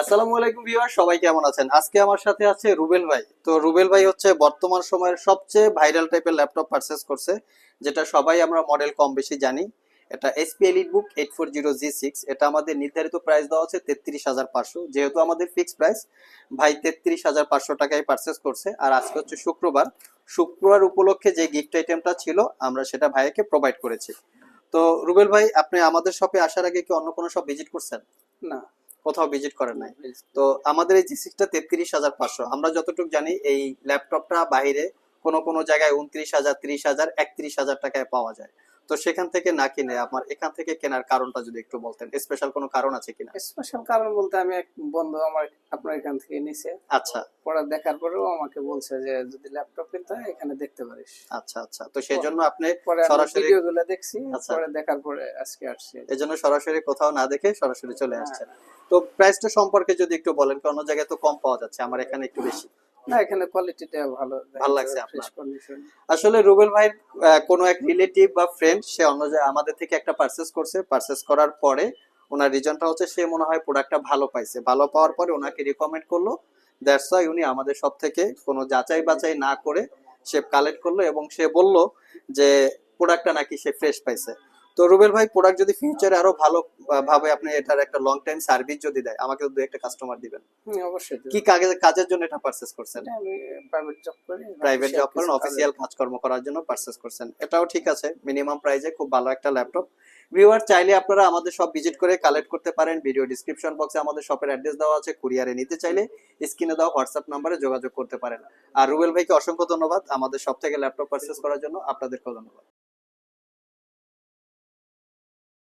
আসসালামু আলাইকুম ভিউয়ার, সবাই কেমন আছেন? আজকে আমার সাথে আছে রুবেল ভাই। তো রুবেল ভাই হচ্ছে বর্তমান সময়ের সবচেয়ে ভাইরাল টাইপের ল্যাপটপ পারচেস করছে, যেটা সবাই আমরা মডেল কম বেশি জানি। এটা SP elite eight four zero G six এটা আমাদের নির্ধারিত প্রাইস দেওয়া হচ্ছে তেত্রিশ হাজার পাঁচশো। যেহেতু আমাদের ফিক্স প্রাইস ভাই তেত্রিশ হাজার পাঁচশো টাকায় পারচেস করছে। আর আজকে হচ্ছে শুক্রবার। শুক্রবার উপলক্ষে যে গিফট আইটেমটা ছিল, আমরা সেটা ভাইয়াকে প্রোভাইড করেছি। তো রুবেল ভাই, আপনি আমাদের শপে আসার আগে কি অন্য কোনো শপ ভিজিট করছেন? না। কোথাও ভিজিট করে নাই। তো আমাদের এই জি তেত্রিশ হাজার পাঁচশো। আমরা যতটুকু জানি, এই ল্যাপটপটা বাইরে কোনো কোনো জায়গায় উনত্রিশ হাজার, ত্রিশ হাজার, একত্রিশ হাজার টাকায় পাওয়া যায়। তো সেখান থেকে না কিনে আমার এখান থেকে কেনার কারণটা যদি একটু বলতেন স্পেশাল কোনো কারণ আছে কিনা? স্পেশাল কারণ বলতে আমি এক বন্ধু আমার আপনার এখান থেকে নিছে। আচ্ছা। পরে দেখার পরেও আমাকে বলছে যে যদি ল্যাপটপ কিনতে হয় এখানে দেখতে পারিস। আচ্ছা আচ্ছা। তো সেই জন্য আপনি পরে সরাসরি ভিডিও গুলো দেখছি আচ্ছা। পরে দেখার পরে আজকে আসছি। এই জন্য সরাসরি কোথাও না দেখে সরাসরি চলে আসছেন। তো প্রাইসটা সম্পর্কে যদি একটু বলেন কি অন্য জায়গায় তো কম পাওয়া যাচ্ছে আমার এখানে একটু বেশি। না এখানে কোয়ালিটিটা ভালো ভালো লাগছে? আসলে রুবেল আহ, কোনো এক রিলেটিভ বা ফ্রেন্ড সে অন্য আমাদের থেকে একটা পারচেস করছে পারচেস করার পরে ওনার রিজনটা হচ্ছে সে মনে হয় প্রোডাক্টটা ভালো পাইছে। ভালো পাওয়ার পরে ওনাকে রিকমেন্ড করল দ্যাটস ওয়াই উনি আমাদের সব থেকে কোনো যাচাই বাছাই না করে সে কালেক্ট করল এবং সে বলল যে প্রোডাক্টটা নাকি সে ফ্রেশ পাইছে। তো রুবেল ভাই প্রোডাক্ট যদি ফিউচারে আরও ভালো ভাবে আপনি এটার একটা লং টাইম সার্ভিস যদি দেয় আমাকে দু একটা কাস্টমার দিবেন। অবশ্যই কি কাজে কাজের জন্য এটা পারচেস করছেন? আমি প্রাইভেট জব করি প্রাইভেট জব করেন অফিসিয়াল কাজকর্ম করার জন্য পারচেস করছেন। এটাও ঠিক আছে মিনিমাম প্রাইসে খুব ভালো একটা ল্যাপটপ ভিউয়ার চাইলে আপনারা আমাদের সব ভিজিট করে কালেক্ট করতে পারেন। ভিডিও ডিসক্রিপশন বক্সে আমাদের শপের অ্যাড্রেস দেওয়া আছে। কুরিয়ারে নিতে চাইলে স্ক্রিনে দেওয়া হোয়াটসঅ্যাপ নাম্বারে যোগাযোগ করতে পারেন। আর রুবেল ভাইকে অসংখ্য ধন্যবাদ আমাদের সব থেকে ল্যাপটপ পারচেস করার জন্য। আপনাদেরকেও ধন্যবাদ।